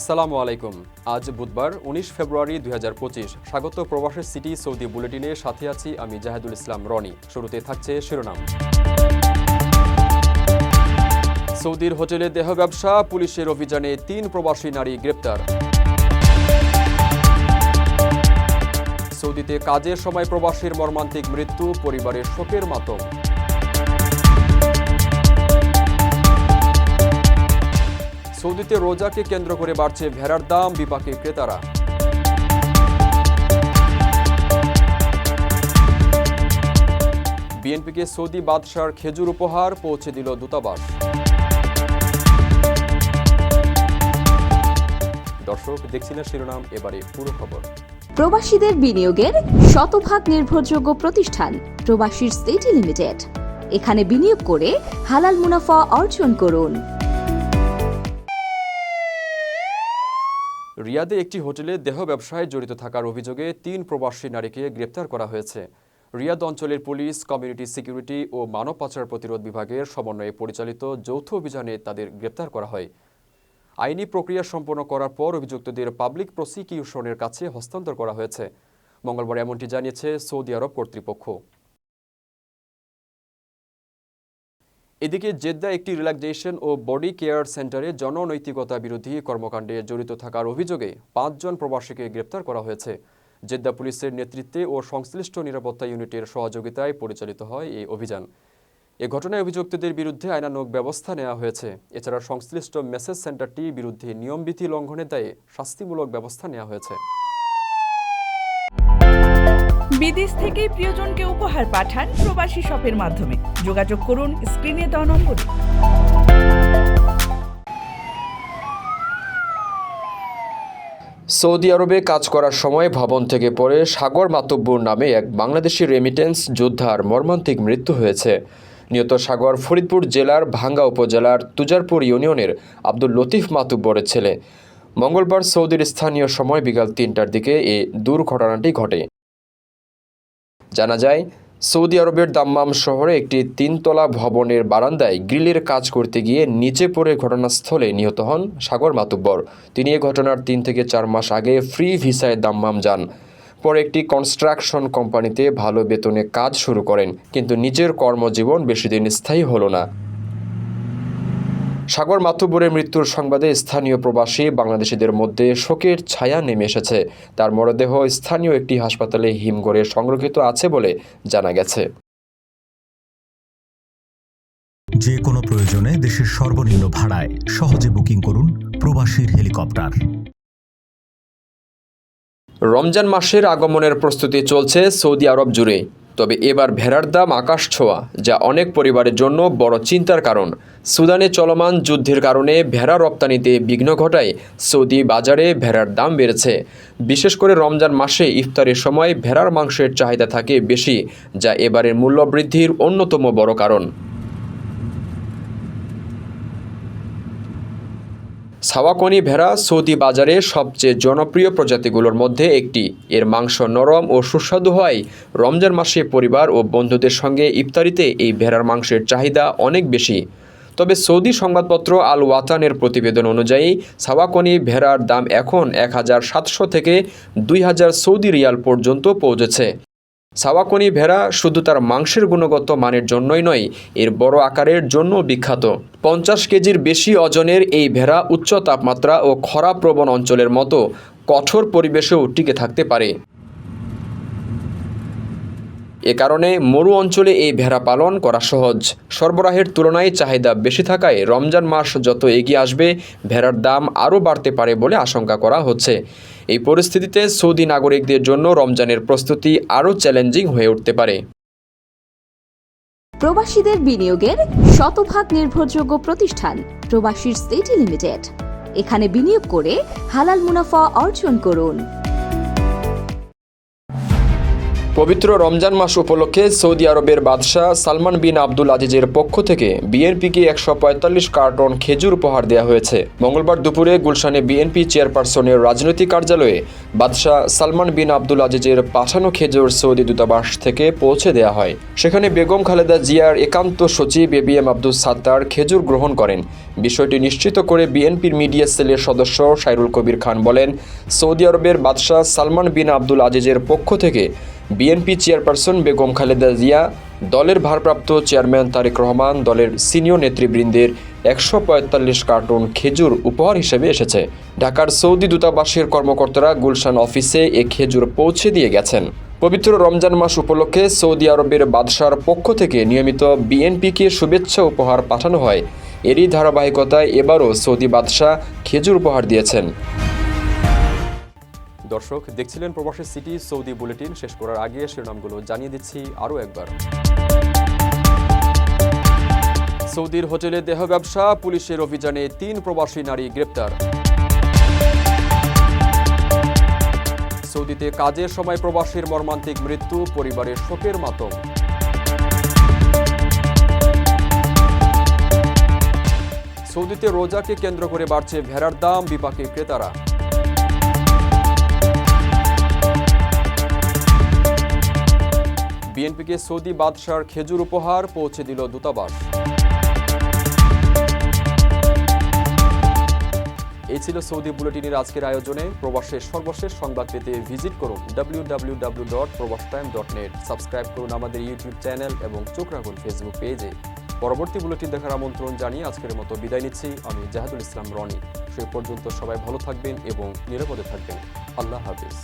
আসসালামু আলাইকুম। আজ বুধবার, উনিশ ফেব্রুয়ারি দুই হাজার পঁচিশ। স্বাগত প্রবাসের সিটি সৌদি বুলেটিনে সাথে আছি আমি জাহেদুল ইসলাম রনি। শুরুতে থাকছে শিরোনাম। সৌদির হোটেলে দেহ ব্যবসা, পুলিশের অভিযানে তিন প্রবাসী নারী গ্রেপ্তার। সৌদিতে কাজের সময় প্রবাসীর মর্মান্তিক মৃত্যু, পরিবারের শোকের মাতম। সৌদিতে রোজাকে কেন্দ্র করে বাড়ছে ভেড়ার দাম, বিপাকে ক্রেতারা। বিএনপিকে সৌদি বাদশার খেজুর উপহার পৌঁছে দিল দূতাবাস। দর্শক দেখছিলেন শিরোনাম, এবারে পুরো খবর। প্রবাসীদের বিনিয়োগের শতভাগ নির্ভরযোগ্য প্রতিষ্ঠান, প্রবাসীর সিটি লিমিটেড। এখানে বিনিয়োগ করে হালাল মুনাফা অর্জন করুন। রিয়াদে একটি হোটেলে দেহ ব্যবসায় জড়িত থাকার অভিযোগে তিন প্রবাসী নারীকে গ্রেপ্তার করা হয়েছে। রিয়াদ অঞ্চলের পুলিশ, কমিউনিটি সিকিউরিটি ও মানব পাচার প্রতিরোধ বিভাগের সমন্বয়ে পরিচালিত যৌথ অভিযানে তাদের গ্রেপ্তার করা হয়। আইনি প্রক্রিয়া সম্পন্ন করার পর অভিযুক্তদের পাবলিক প্রসিকিউশনের কাছে হস্তান্তর করা হয়েছে। মঙ্গলবার এমনটি জানিয়েছে সৌদি আরব কর্তৃপক্ষ। এদিকে জেদ্দা একটি রিল্যাক্সেশন ও বডি কেয়ার সেন্টারে জননৈতিকতা বিরোধী কর্মকাণ্ডে জড়িত থাকার অভিযোগে পাঁচজন প্রবাসীকে গ্রেপ্তার করা হয়েছে। জেদ্দা পুলিশের নেতৃত্বে ও সংশ্লিষ্ট নিরাপত্তা ইউনিটের সহযোগিতায় পরিচালিত হয় এই অভিযান। এ ঘটনায় অভিযুক্তদের বিরুদ্ধে আইনানুগ ব্যবস্থা নেওয়া হয়েছে। এছাড়া সংশ্লিষ্ট মেসেজ সেন্টারটি বিরুদ্ধে নিয়মবিধি লঙ্ঘনের দায়ে শাস্তিমূলক ব্যবস্থা নেওয়া হয়েছে। বিদেশ থেকে প্রিয়জনকে উপহার পাঠান প্রবাসী শপের মাধ্যমে। যোগাযোগ করুন, স্ক্রিনে দেওয়া নম্বরে। সৌদি আরবে কাজ করার সময় ভবন থেকে পড়ে সাগর মাতব্বর নামে এক বাংলাদেশি রেমিটেন্স যোদ্ধার মর্মান্তিক মৃত্যু হয়েছে। নিহত সাগর ফরিদপুর জেলার ভাঙ্গা উপজেলার তুজারপুর ইউনিয়নের আব্দুল লতিফ মাতুব্বরের ছেলে। মঙ্গলবার সৌদির স্থানীয় সময় বিকাল তিনটার দিকে এ দুর্ঘটনাটি ঘটে। জানা যায়, সৌদি আরবের দাম্মাম শহরে একটি তিনতলা ভবনের বারান্দায় গ্রিলের কাজ করতে গিয়ে নিচে পড়ে ঘটনাস্থলে নিহত হন সাগর মাতুব্বর। তিনি এ ঘটনার তিন থেকে চার মাস আগে ফ্রি ভিসায় দাম্মাম যান। পরে একটি কনস্ট্রাকশন কোম্পানিতে ভালো বেতনে কাজ শুরু করেন, কিন্তু নিজের কর্মজীবন বেশিদিন স্থায়ী হলো না। সাগর মাতুব্বরের মৃত্যুর সংবাদে স্থানীয় প্রবাসী বাংলাদেশিদের মধ্যে শোকের ছায়া নেমে এসেছে। তার মরদেহ স্থানীয় একটি হাসপাতালে হিমঘরে সংরক্ষিত আছে বলে জানা গেছে। যে কোনো প্রয়োজনে দেশের সর্বনিম্ন ভাড়ায় সহজে বুকিং করুন প্রবাসীর হেলিকপ্টার। রমজান মাসের আগমনের প্রস্তুতি চলছে সৌদি আরব জুড়ে। তবে এবার ভেড়ার দাম আকাশ ছোঁয়া যা অনেক পরিবারের জন্য বড় চিন্তার কারণ। সুদানে চলমান যুদ্ধের কারণে ভেড়া রপ্তানিতে বিঘ্ন ঘটায় সৌদি বাজারে ভেড়ার দাম বেড়েছে। বিশেষ করে রমজান মাসে ইফতারের সময় ভেড়ার মাংসের চাহিদা থাকে বেশি, যা এবারের মূল্য বৃদ্ধির অন্যতম বড় কারণ। সাওয়াকনি ভেড়া সৌদি বাজারে সবচেয়ে জনপ্রিয় প্রজাতিগুলোর মধ্যে একটি। এর মাংস নরম ও সুস্বাদু হয়। রমজান মাসে পরিবার ও বন্ধুদের সঙ্গে ইফতারিতে এই ভেড়ার মাংসের চাহিদা অনেক বেশি। তবে সৌদি সংবাদপত্র আল ওয়াতানের প্রতিবেদন অনুযায়ী, সাওয়াকনি ভেড়ার দাম এখন এক হাজার সাতশো থেকে দুই হাজার সৌদি রিয়াল পর্যন্ত পৌঁছেছে। সাওয়াকনি ভেড়া শুধু তার মাংসের গুণগত মানের জন্যই নয়, এর বড় আকারের জন্য বিখ্যাত। পঞ্চাশ কেজির বেশি ওজনের এই ভেড়া উচ্চ তাপমাত্রা ও খরাপ্রবণ অঞ্চলের মতো কঠোর পরিবেশেও টিকে থাকতে পারে। এ কারণে মরু অঞ্চলে এই ভেড়া পালন করা সহজ। সরবরাহের তুলনায় চাহিদা বেশি থাকায় রমজান মাস যত এগিয়ে আসবে, ভেড়ার দাম আরও বাড়তে পারে বলে আশঙ্কা করা হচ্ছে। এই পরিস্থিতিতে সৌদি নাগরিকদের জন্য রমজানের প্রস্তুতি আরও চ্যালেঞ্জিং হয়ে উঠতে পারে। প্রবাসীদের বিনিয়োগের শতভাগ নির্ভরযোগ্য প্রতিষ্ঠান প্রবাসীর সিটি লিমিটেড। এখানে বিনিয়োগ করে হালাল মুনাফা অর্জন করুন। পবিত্র রমজান মাস উপলক্ষে সৌদি আরবের বাদশাহ সালমান বিন আব্দুল আজিজের পক্ষ থেকে বিএনপিকে একশো পঁয়তাল্লিশ কার্টন খেজুর উপহার দেওয়া হয়েছে। মঙ্গলবার দুপুরে গুলশানে বিএনপি চেয়ারপারসনের রাজনৈতিক কার্যালয়ে বাদশাহ সালমান বিন আব্দুল আজিজের পাঠানো খেজুর সৌদি দূতাবাস থেকে পৌঁছে দেওয়া হয়। সেখানে বেগম খালেদা জিয়ার একান্ত সচিব A B M Abdul Sattar খেজুর গ্রহণ করেন। বিষয়টি নিশ্চিত করে বিএনপির মিডিয়া সেলের সদস্য সাইরুল কবির খান বলেন, সৌদি আরবের বাদশাহ সালমান বিন আব্দুল আজিজের পক্ষ থেকে বিএনপি চেয়ারপারসন বেগম খালেদা জিয়া দলের ভারপ্রাপ্ত চেয়ারম্যান তারেক রহমান, দলের সিনিয়র নেতৃবৃন্দের একশো পঁয়তাল্লিশ কার্টুন খেজুর উপহার হিসেবে এসেছে। ঢাকার সৌদি দূতাবাসের কর্মকর্তারা গুলশান অফিসে এ খেজুর পৌঁছে দিয়ে গেছেন। পবিত্র রমজান মাস উপলক্ষে সৌদি আরবের বাদশার পক্ষ থেকে নিয়মিত বিএনপিকে শুভেচ্ছা উপহার পাঠানো হয়। এরই ধারাবাহিকতায় এবারও সৌদি বাদশাহ খেজুর উপহার দিয়েছেন। দর্শক, দেখছিলেন প্রবাসী সিটি সৌদি বুলেটিন। শেষ করার আগে শিরোনামগুলো জানিয়ে দিচ্ছি আরও একবার। সৌদির হোটেলে দেহ ব্যবসা, পুলিশের অভিযানে তিন প্রবাসী নারী গ্রেপ্তার। সৌদিতে কাজের সময় প্রবাসীর মর্মান্তিক মৃত্যু, পরিবারের শোকের মাতম। সৌদিতে রোজাকে কেন্দ্র করে বাড়ছে ভেড়ার দাম, বিপাকে ক্রেতারা। বিএনপিকে সৌদি বাদশার খেজুর উপহার পৌঁছে দিল দূতাবাস। এই ছিল সৌদি বুলেটিনের আজকের আয়োজনে। প্রবাসের সর্বশেষ সংবাদ পেতে ভিজিট করুন W W dot net subscribe করুন আমাদের ইউটিউব চ্যানেল এবং চোখ রাখুন ফেসবুক পেজে। পরবর্তী বুলেটিন দেখার আমন্ত্রণ জানিয়ে আজকের মতো বিদায় নিচ্ছি। আমি জাহাদুল ইসলাম রনি। সে পর্যন্ত সবাই ভালো থাকবেন এবং নিরাপদে থাকবেন। আল্লাহ হাফিজ।